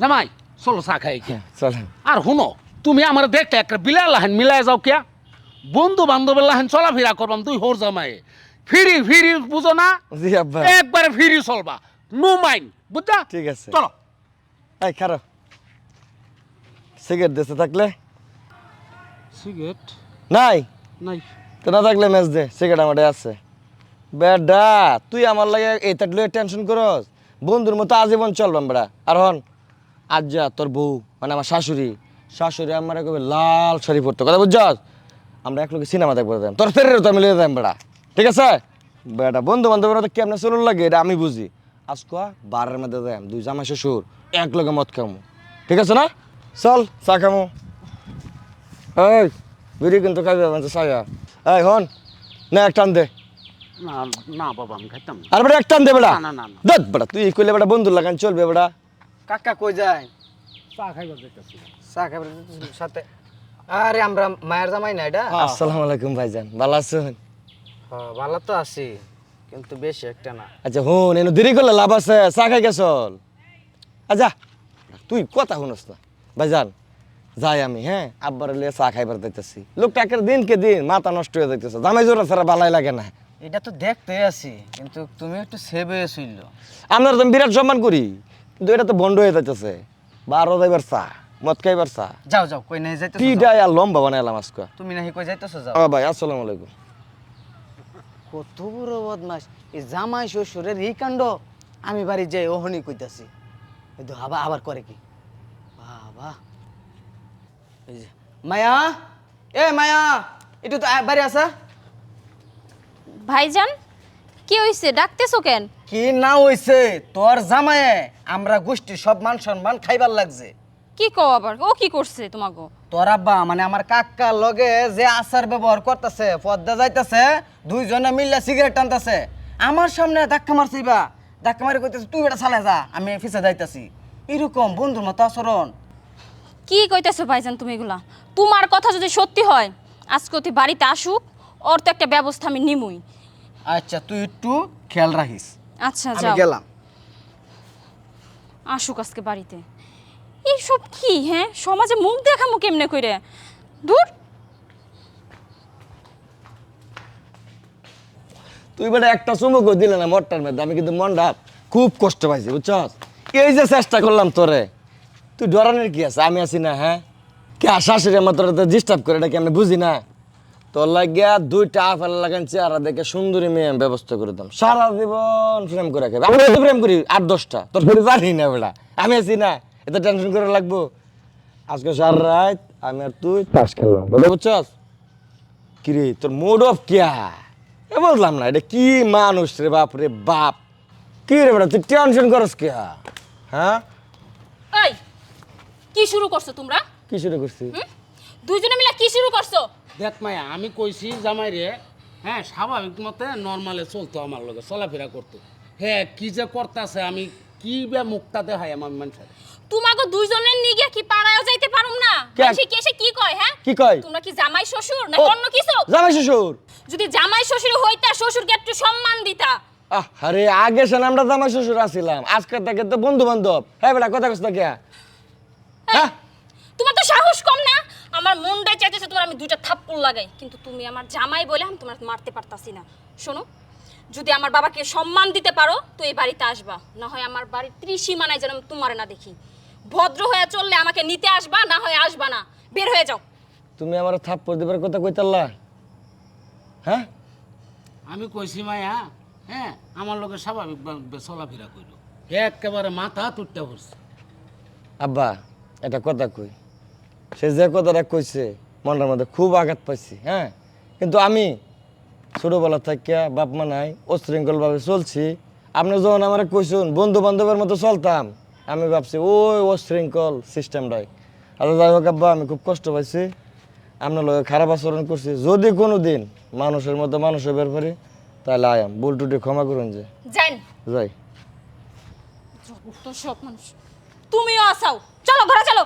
জামাই চলো চা খাই খেয়ে চলেন। আর শুনো তুমি আমার দেখতে একটা বিলার লাহেন মিলাই যাও কিয়া। বন্ধু বান্ধবের লাহেন চলাফেরা করবাম তুই হোর জামাই। ফিরি ফিরি বুঝো না? জি আব্বা। একবারে ফিরি চলবা। নো মাইন্ড বুঝছা ঠিক আছে। চলো। এই খারো। সিগারেট দিতে থাকলে? সিগারেট? নাই? নাই। তো না থাকলে ম্যাচ দে সিগারেট আমার আছে। বেডা তুই আমার লাগে এই থাকলে টেনশন করস। বন্ধুর মতো আজীবন চলবাম বেড়া। আর হন আজ যা তোর বউ মানে আমার শাশুড়ি। শাশুড়ি আমার কবে লাল শাড়ি পরতো। কথা বুঝছস? আমরা এক লোকে সিনেমা দেখব যাই তোর ফেরে তো আমি লিয়ে যাই বেড়া ঠিক আছে? বেটা বন্ধু বান্ধবের তো কেমনে চলুন লাগে এটা আমি বুঝি। আজ আজকা বারের মধ্যে যাই দুই জামাই শ্বশুর এক লগে মদ খামু। ঠিক আছে না? চল চা খামু। এই বিড়ি কিন্তু খাইবে মানে সায়া এই হন না এক টান দে। না না বাবা আমি খাইতাম আর বেটা এক টান দে বেটা। না, না, না। দত বেটা তুই কইলে বেটা বন্ধু লাগান চলবে বেটা। কাকা কই যায়? চা খাইবার যেতেছি চা খাবার সাথে। আরে আমরা মায়ের জামাই না এটা? আসসালামু আলাইকুম ভাইজান ভালো আছেন? হ্যাঁ, ভালো তো আছি কিন্তু বেশি একটা না। আচ্ছা হুন এনে দেরি করলে লাভ আছে চা খাই গেছল আচ্ছা তুই কথা শুনস না। ভাইজান যাই আমি হ্যাঁ আব্বার লিয়ে চা খাইবার দিতেছি লোকটা একের দিনকে দিন মাথা নষ্ট হয়ে যাইতেছে জামাই জোড়া ছাড়া ভালাই লাগে না। এটা তো দেখতে আছি কিন্তু তুমি একটু সেবে ছিল। আপনার তো বিরাট সম্মান করি। কিন্তু এটা তো বন্ধ হয়ে যাইতেছে। বারো যাইবার চা মদ খাইবার চা। যাও যাও কই নাই যাও। তিনটা আর লম্বা বানাইলাম আজকে। তুমি নাহি কই যাইতেছো যাও। ও ভাই আসসালামু আলাইকুম। কত বড় বদমাস। এই জামাই শ্বশুরের এই কাণ্ড আমি বাড়ি যাই ওহনি কইতাছি। এই তো আবার আবার করে কি? বাবা। এই যে মায়া? এ মায়া একটু তো বাড়ি আসা। ভাইজান? কি হইছে? ডাকতেছো কেন? কি না হইছে? তোর জামায়ে আমরা গোষ্ঠী সব মান সম্মান খাইবার লাগছে। কি কও আবার? ও কি করছে তোমাকে তোর আব্বা মানে আমার কাকার লগে যে আচার ব্যবহার করতেছে পদ্মা যাইতেছে দুইজনে মিললে সিগারেট টানতেছে। আমার সামনে ধাক্কা মারছি বা ধাক্কা মারি কইতেছে তুই এটা চালে যা আমি ফিসে যাইতাছি। এরকম বন্ধুর মতো আচরণ। কি কইতেছো ভাইজান তুমি এগুলা? তোমার কথা যদি সত্যি হয় আজকে তুই বাড়িতে আসুক ওর তো একটা ব্যবস্থা আমি নিমুই। আচ্ছা তুই একটু খেয়াল রাখিস। আচ্ছা আমি যাও। গেলাম। আসুক আজকে বাড়িতে। এইসব কি হ্যাঁ? সমাজে মুখ দেখামু কেমনে কইরে? দূর। তুই বেটা একটা চুমুকও দিলে না মরটার মধ্যে আমি কিন্তু মনটা খুব কষ্ট পাইছি বুঝছস? এই যে চেষ্টা করলাম তোরে তুই ডরানোর কি আছে? আমি আছি না হ্যাঁ? কে শাশুড়ি আমার তোরা ডিস্টার্ব করে এটা কি আমি বুঝি না? তোর লাগিয়া দুইটা আফেল লাগান চেহারা দেখে সুন্দরী মেয়ে ব্যবস্থা করে দাম সারা জীবন প্রেম করে খাবে আমি তো প্রেম করি আট দশটা। তোর ফেরে জানি না বেটা। আমি আছি না। এত টেনশন করে লাগবো। আজকে সারা রাত আমি আর তুই তাস খেললাম বুঝছস? কিরে তোর মোড অফ কিয়া এ বুঝলাম না এটা কি মানুষ রে বাপ রে বাপ? কি রে বেটা তুই টেনশন করস কিয়া হ্যাঁ? এই কি শুরু করছ তোমরা? কি শুরু করছি? হুম? দুইজনে মিলে কি শুরু করছ? দেখ মায়া আমি কইছি জামাই রে হ্যাঁ স্বাভাবিক মতে নর্মালে চলতো আমার লগে চলাফেরা করতো। হ্যাঁ কি যে করতেছে আমি কি বে মুখটা দেখাই আমার মানুষের? তোমাকে দুইজনের নিগে কি পাড়ায় যাইতে পারুম না? কে? মানুষে কি এসে কি কয় হ্যাঁ? কি কয়? তোমরা কি জামাই শ্বশুর না অন্য কিছু? জামাই শ্বশুর। যদি জামাই শ্বশুর হইতা শ্বশুরকে একটু সম্মান দিতা। আহ, আরে আগে সেন আমরা জামাই শ্বশুর আছিলাম আজকে থেকে তো বন্ধু বান্ধব হ্যাঁ বেটা কথা কস না কিয়া হ্যাঁ? তোমার তো সাহস কম না আমার মনটাই চাইতেছে তোমার আমি দুইটা থাপ্পড় লাগাই। কিন্তু তুমি আমার জামাই বলে আমি তোমার মারতে পারতাছি না। শোনো যদি আমার বাবাকে সম্মান দিতে পারো তো এই বাড়িতে আসবা। না হয় আমার বাড়ির ত্রিসীমানায় যেন তোমার না দেখি। ভদ্র হয়ে চললে আমাকে নিতে আসবা না হয় আসবা না। বের হয়ে যাও। তুমি আমার থাপ্পড় দিবার কথা কইতাল্লা? হ্যাঁ? আমি কইছি মায়া হ্যাঁ আমার লগে স্বাভাবিক চলাফেরা করল একেবারে মাথা তুটতে পড়ছে আব্বা এটা কথা কই। সে যে কথাটা কইছে মনটার মধ্যে খুব আঘাত পাইছি হ্যাঁ? কিন্তু আমি ছোটোবেলা থেকে বাপ মা নাই অশৃঙ্খলভাবে চলছি। আপনি যখন আমার কইসুন বন্ধু বান্ধবের মতো চলতাম আমি ভাবছি ওই অশৃঙ্খল সিস্টেমটাই। আর যাই হোক আব্বা আমি খুব কষ্ট পাইছি। আপনার লগে খারাপ আচরণ করছি। যদি কোনো দিন মানুষের মতো মানুষের বের করি তাহলে আয়াম ভুল টুটি ক্ষমা করুন যে। যাই। যাই তো সব মানুষ। তুমিও আসাও চলো ঘরে চলো।